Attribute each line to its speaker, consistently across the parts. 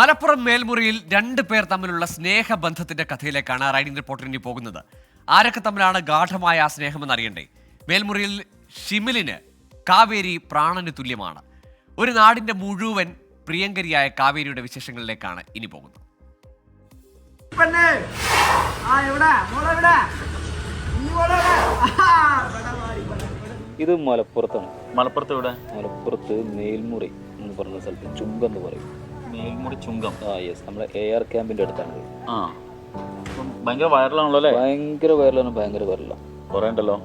Speaker 1: മലപ്പുറം മേൽമുറിയിൽ രണ്ട് പേർ തമ്മിലുള്ള സ്നേഹബന്ധത്തിന്റെ കഥയിലേക്കാണ് റൈഡിംഗ് റിപ്പോർട്ടർ ഇനി പോകുന്നത്. ആരൊക്കെ തമ്മിലാണ് ഗാഠമായ ആ സ്നേഹമെന്ന് അറിയണ്ടേ? മേൽമുറിയിൽ ഷിമിലിന് കാവേരി പ്രാണന് തുല്യമാണ്. ഒരു നാടിന്റെ മുഴുവൻ പ്രിയങ്കരിയായ കാവേരിയുടെ വിശേഷങ്ങളിലേക്കാണ് ഇനി പോകുന്നത്.
Speaker 2: ഇത് മലപ്പുറത്താണ്.
Speaker 3: മലപ്പുറത്ത് ഇവിടെ
Speaker 2: മലപ്പുറത്ത് മേൽമുറി എന്ന് പറഞ്ഞ സ്ഥലത്ത് ചുങ്കെന്ന് പറയും.
Speaker 3: മേൽമുറി ചുങ്കം.
Speaker 2: ആ യെസ് നമ്മുടെ എ ആർ ക്യാമ്പിന്റെ അടുത്താണ്.
Speaker 3: ആ. അപ്പം ഭയങ്കര വൈറലാണല്ലോ അല്ലേ?
Speaker 2: ഭയങ്കര വൈറലാണ് ഭയങ്കര വൈറലാണ്
Speaker 3: കുറെ ഉണ്ടല്ലോ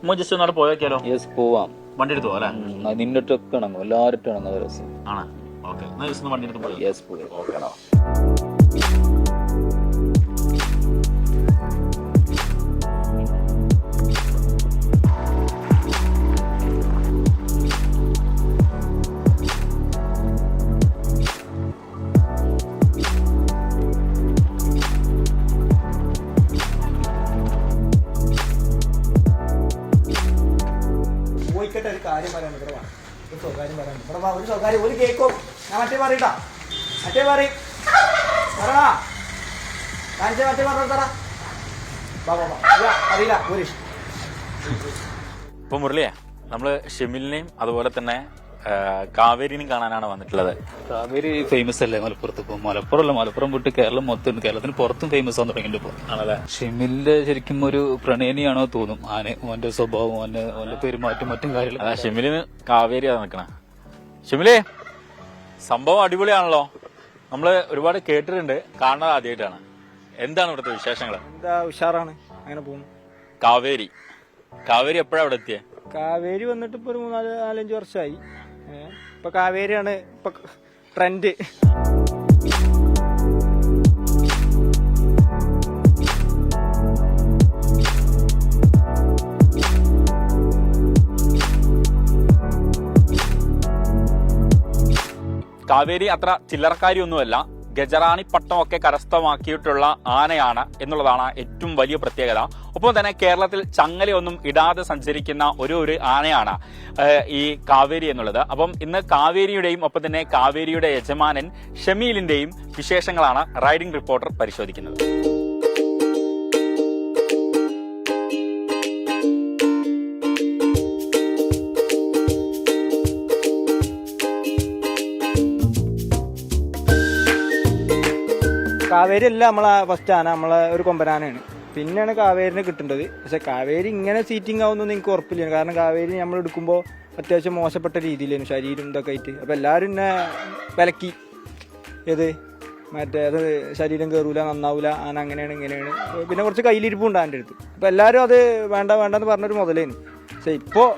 Speaker 3: നമ്മൾ ജസ്റ്റ് ഒന്നാട് പോയേക്കാലോ
Speaker 2: യെസ് പോവാം.
Speaker 3: വണ്ടി എടുത്തു അല്ലേ?
Speaker 2: നിന്നിട്ട് നിന്നിട്ടൊക്കെ ഇണങ്ങും. എല്ലാവരും ഇണങ്ങുന്ന രസം
Speaker 3: ആണ്? ഓക്കെ വണ്ടി എടുത്ത് പോയി
Speaker 2: യെസ് പോയി.
Speaker 3: ഓക്കെടാ
Speaker 4: പോയിക്കട്ടെ ഒരു കാര്യം പറയാൻ ഇവിടെ വാ. ഒരു സ്വകാര്യം പറയാൻ ഇവിടെ വാ ഒരു സ്വകാര്യം. ഒരു കേക്കും. ഞാൻ മറ്റേ പറയട്ടാ മറ്റേ മാറി. പറടാ കാണിച്ച മറ്റേ ഇല്ല, അറിയില്ല. ഒരു
Speaker 3: ഇപ്പൊ മുരളിയെ ഷെമിലിനെയും അതുപോലെ തന്നെ ആ, കാവേരിനെയും കാണാനാണ് വന്നിട്ടുള്ളത്.
Speaker 2: കാവേരി ഫേമസ് അല്ലേ? മലപ്പുറത്ത് ഇപ്പൊ. മലപ്പുറം അല്ല മലപ്പുറം വിട്ട് കേരളം മൊത്തം. കേരളത്തിന് പുറത്തും ഫേമസ് ആണ് തുടങ്ങിയിട്ട് ഇപ്പൊ.
Speaker 3: ആണല്ലേ?
Speaker 2: ഷിമിലിന്റെ ശരിക്കും ഒരു പ്രണയനിയാണോ തോന്നും. ആനെ ഓന്റെ സ്വഭാവം ഓന്റെ ഓന്റെ പെരുമാറ്റം മറ്റും കാര്യങ്ങളും
Speaker 3: ഷിമിലിന് കാവേരിയാണ് നിക്കണ. ഷിമിലേ സംഭവം അടിപൊളിയാണല്ലോ. നമ്മൾ ഒരുപാട് കേട്ടിട്ടുണ്ട്. കാണുന്നത് ആദ്യമായിട്ടാണ് എന്താണ് ഇവിടുത്തെ വിശേഷങ്ങൾ
Speaker 5: എന്താ ഉഷാറാണ്? അങ്ങനെ പോകുന്നു
Speaker 3: കാവേരി. കാവേരി എപ്പോഴാണ് ഇവിടെ എത്തിയേ?
Speaker 5: കാവേരി വന്നിട്ട് ഇപ്പൊ ഒരു മൂന്നാൽ നാലഞ്ച് വർഷമായി ഇപ്പൊ കാവേരിയാണ് ഇപ്പൊ ട്രെൻഡ്
Speaker 3: കാവേരി അത്ര ചില്ലറക്കാരിയൊന്നുമല്ല. ഗജറാണി പട്ടമൊക്കെ കരസ്ഥമാക്കിയിട്ടുള്ള ആനയാണ് എന്നുള്ളതാണ് ഏറ്റവും വലിയ പ്രത്യേകത. ഒപ്പം തന്നെ കേരളത്തിൽ ചങ്ങലയൊന്നും ഇടാതെ സഞ്ചരിക്കുന്ന ഒരു ഒരു ആനയാണ് ഈ കാവേരി എന്നുള്ളത്. അപ്പം ഇന്ന് കാവേരിയുടെയും ഒപ്പം തന്നെ കാവേരിയുടെ യജമാനൻ ഷമീലിന്റെയും വിശേഷങ്ങളാണ് റൈഡിംഗ് റിപ്പോർട്ടർ പരിശോധിക്കുന്നത്.
Speaker 5: കാവേരി അല്ല നമ്മളെ ഫസ്റ്റ് ആന നമ്മളെ ഒരു കൊമ്പനാനയാണ്. പിന്നെയാണ് കാവേരിനെ കിട്ടേണ്ടത്. പക്ഷെ കാവേരി ഇങ്ങനെ സീറ്റിംഗ് ആവുന്നൊന്നും എനിക്ക് ഉറപ്പില്ല. കാരണം കാവേരി നമ്മൾ എടുക്കുമ്പോൾ അത്യാവശ്യം മോശപ്പെട്ട രീതിയിലായിരുന്നു. ശരീരം ഇതൊക്കെ ആയിട്ട്. അപ്പോൾ എല്ലാവരും എന്നെ വിലക്കി. ഏത്? മറ്റേ അത് ശരീരം കയറൂല നന്നാവൂല ആന അങ്ങനെയാണ് ഇങ്ങനെയാണ്. പിന്നെ കുറച്ച് കയ്യിലിരിപ്പും ഉണ്ട് ആന്റെ അടുത്ത്. അപ്പോൾ എല്ലാവരും അത് വേണ്ട വേണ്ടെന്ന് പറഞ്ഞൊരു മുതലേനു. പക്ഷെ ഇപ്പോൾ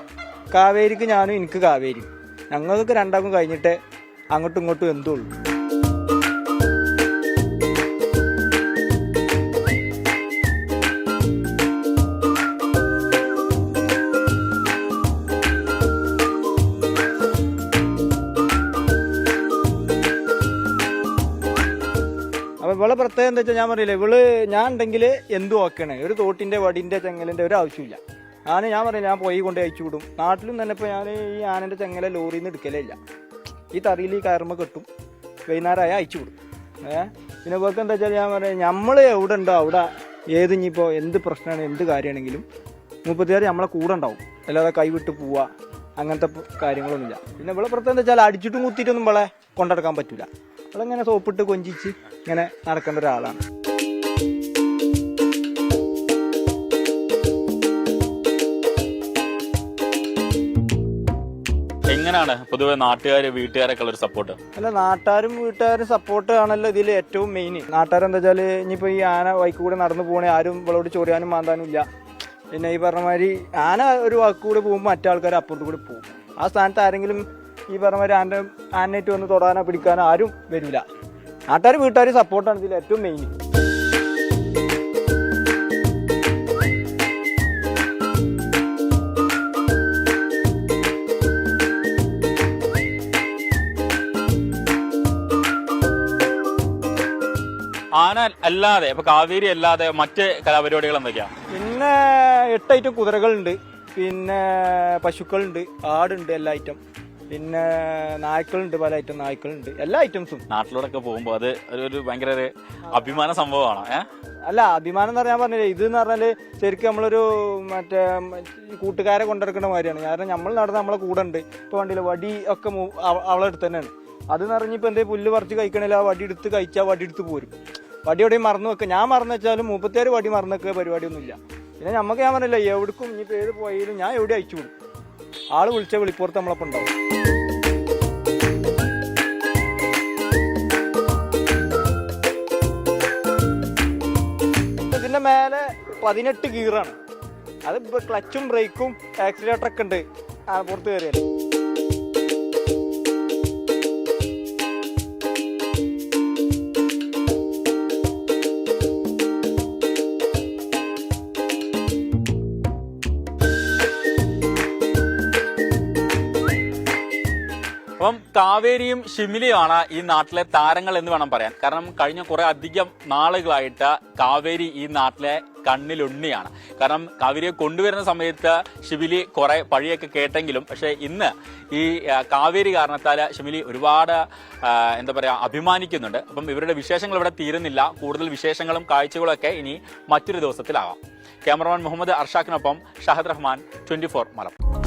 Speaker 5: കാവേരിക്ക് ഞാനും എനിക്ക് കാവേരി. ഞങ്ങൾക്ക് രണ്ടാക്കും കഴിഞ്ഞിട്ടേ അങ്ങോട്ടും ഇങ്ങോട്ടും എന്തുള്ളൂ. ഇവളെ പ്രത്യേകത എന്താ വെച്ചാൽ ഞാൻ പറയില്ല ഇവൾ ഞാൻ ഉണ്ടെങ്കിൽ എന്തും ഓക്കെയാണ് ഒരു തോട്ടിന്റെ വടിന്റെ ചെങ്ങലിന്റെ ഒരു ആവശ്യമില്ല. ഞാൻ ഞാൻ പറയില്ല ഞാൻ പോയി കൊണ്ട് അയച്ചു വിടും. നാട്ടിലും തന്നെ ഇപ്പൊ ഞാൻ ഈ ആനന്റെ ചെങ്ങല ലോറിയിൽ നിന്ന് എടുക്കലേ ഇല്ല. ഈ തറിയിൽ ഈ കയറുമ്പോൾ കെട്ടും. വൈകുന്നേരമായ അയച്ചു വിടും. ഏഹ് പിന്നെ ഇവർക്ക് എന്താ വെച്ചാൽ ഞാൻ പറയാം നമ്മൾ എവിടെ ഉണ്ടോ അവിടെ ഏത് ഇനിയിപ്പോൾ എന്ത് പ്രശ്നമാണ് എന്ത് കാര്യമാണെങ്കിലും മുപ്പത്തിയാറ് നമ്മളെ കൂടെ ഉണ്ടാവും. അല്ലാതെ കൈവിട്ട് പോവുക അങ്ങനത്തെ കാര്യങ്ങളൊന്നുമില്ല. പിന്നെ ഇവിടെ പ്രത്യേകം എന്താ വെച്ചാൽ അടിച്ചിട്ടും കുത്തിയിട്ടൊന്നും ഇവളെ കൊണ്ടെടുക്കാൻ പറ്റില്ല അവളിങ്ങനെ സോപ്പിട്ട് കൊഞ്ചിച്ച് ഇങ്ങനെ നടക്കേണ്ട ഒരാളാണ്.
Speaker 3: എങ്ങനെയാണ് പൊതുവെ നാട്ടുകാര് വീട്ടുകാരൊക്കെ ഉള്ള സപ്പോർട്ട്
Speaker 5: അല്ല നാട്ടുകാരും വീട്ടുകാരും സപ്പോർട്ട് ആണല്ലോ ഇതിൽ ഏറ്റവും മെയിൻ നാട്ടുകാരെന്താ വെച്ചാൽ ഇനിയിപ്പോൾ ഈ ആന വൈക്ക് കൂടെ നടന്നു പോകണേ ആരും ഇവളോട് ചൊറിയാനും മാന്താനും ഇല്ല. പിന്നെ ഈ പറഞ്ഞ മാതിരി ആന ഒരു വാക്ക് കൂടെ പോകുമ്പോൾ മറ്റാൾക്കാർ അപ്പുറത്ത് കൂടെ പോകും. ആ സ്ഥാനത്ത് ആരെങ്കിലും ഈ പറഞ്ഞ ഒരു ആന്റെ ആനായിട്ട് വന്ന് തൊടാനോ പിടിക്കാനോ ആരും വരില്ല നാട്ടുകാർ വീട്ടുകാർ സപ്പോർട്ടാണ് ഇതിൽ ഏറ്റവും മെയിൻ
Speaker 3: ആന അല്ലാതെ ഇപ്പൊ കാവേരി അല്ലാതെ മറ്റ് കലാപരിപാടികൾ എന്തൊക്കെയാ
Speaker 5: പിന്നെ എട്ട് ഐറ്റം കുതിരകളുണ്ട്. പിന്നെ പശുക്കളുണ്ട് ആടുണ്ട് എല്ലാ ഐറ്റം പിന്നെ നായ്ക്കളുണ്ട് പല ഐറ്റം നായ്ക്കളുണ്ട്. എല്ലാ ഐറ്റംസും
Speaker 3: നാട്ടിലൂടെയൊക്കെ പോകുമ്പോൾ അത് ഒരു- ഒരു ഭയങ്കര ഒരു അഭിമാന സംഭവമാണ് ഏഹ്
Speaker 5: അല്ല അഭിമാനം എന്ന് പറഞ്ഞാൽ പറഞ്ഞില്ലേ ഇത് എന്ന് പറഞ്ഞാൽ ശരിക്കും നമ്മളൊരു മറ്റേ കൂട്ടുകാരെ കൊണ്ടിറക്കുന്ന മാതിരിയാണ്. കാരണം നമ്മൾ നടന്ന് നമ്മളെ കൂടെ ഉണ്ട്. ഇപ്പൊ വണ്ടിയിൽ വടി ഒക്കെ മു- അവ- അവളെ അടുത്ത് തന്നെയാണ്. അത് എന്ന് പറഞ്ഞ് ഇപ്പൊ എന്തേ പുല്ല് പറിച്ച് കഴിക്കണില്ല ആ വടി എടുത്ത് കഴിച്ചാൽ വടി എടുത്ത് പോരും. വടി എവിടെയും മറന്നു വെക്കുക ഞാൻ മറന്നു വെച്ചാലും മുപ്പത്തേര് വടി മറന്നു വെക്കുക പരിപാടിയൊന്നുമില്ല. പിന്നെ നമുക്ക് ഞാൻ പറഞ്ഞില്ല എവിടേക്കും ഇനിയിപ്പോൾ പേര് പോയാലും ഞാൻ എവിടെ അയച്ചു കൊടുക്കും ആൾ വിളിച്ച വിളിപ്പുറത്ത് നമ്മളപ്പം ഉണ്ടാവും. പതിനെട്ട് ഗീറാണ് അത് ക്ലച്ചും ബ്രേക്കും ആക്സിലേറ്ററൊക്കെ ഉണ്ട്. പുറത്ത് കയറിയാൽ
Speaker 3: അപ്പം കാവേരിയും ഷിമിലിയുമാണ് ഈ നാട്ടിലെ താരങ്ങൾ എന്ന് വേണം പറയാൻ. കാരണം കഴിഞ്ഞ കുറെ അധികം നാളുകളായിട്ട് കാവേരി ഈ നാട്ടിലെ കണ്ണിലുണ്ണിയാണ്. കാരണം കാവേരിയെ കൊണ്ടുവരുന്ന സമയത്ത് ഷിബിലി കുറെ പഴിയൊക്കെ കേട്ടെങ്കിലും പക്ഷേ ഇന്ന് ഈ കാവേരി കാരണത്താൽ ഷിമിലി ഒരുപാട് എന്താ പറയാ അഭിമാനിക്കുന്നുണ്ട്. അപ്പം ഇവരുടെ വിശേഷങ്ങൾ ഇവിടെ തീരുന്നില്ല. കൂടുതൽ വിശേഷങ്ങളും കാഴ്ചകളൊക്കെ ഇനി മറ്റൊരു ദിവസത്തിലാവാം. ക്യാമറമാൻ മുഹമ്മദ് അർഷാഖിനൊപ്പം ഷഹദ് റഹ്മാൻ ട്വന്റി ഫോർ മലപ്പുറം.